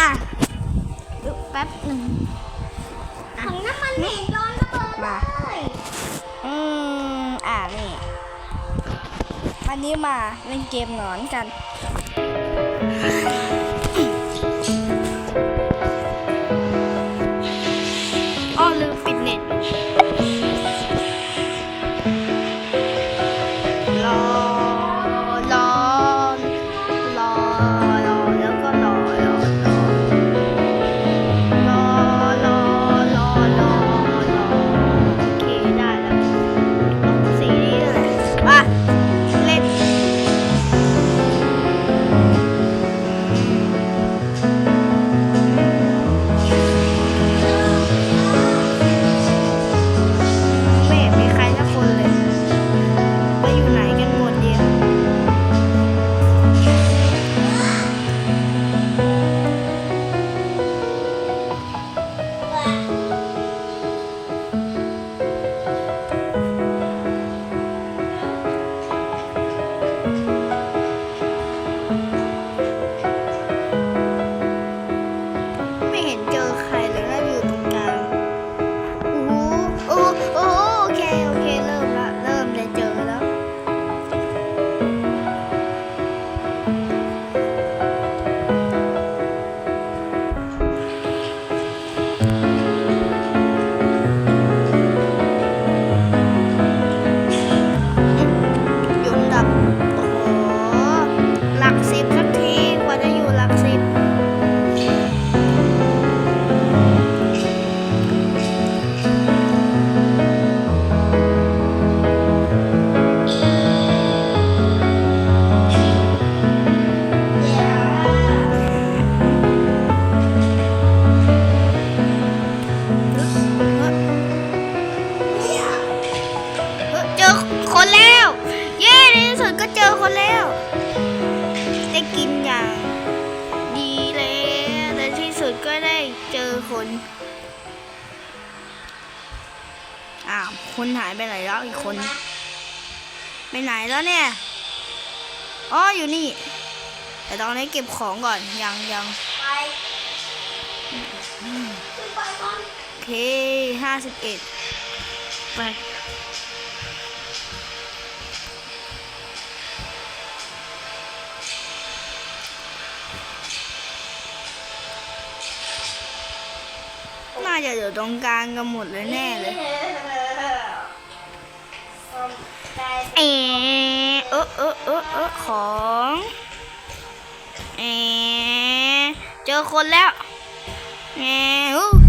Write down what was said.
อะดูแป๊บหนึ่งของน้ำมันเหม็นร้อนระเบิดเลยอืม อ่านี่ วันนี้มาเล่นเกมหนอนกัน สุดก็เจอคนแล้ว ได้กินอย่าง ดีแล้วในที่สุดก็ได้เจอคน อ้าว คนหายไปไหนแล้วอีกคน ไปไหนแล้วเนี่ย อ๋อ อยู่นี่ แต่ตอนนี้เก็บของก่อน ยังยังไปขึ้นไปก่อนโอเคห้าสิบเอ็ดไป น่าจะอยู่ตรงกลางกันหมดเลยแน่เลยเออเออเออเออเออของเออเจอคนแล้วเออ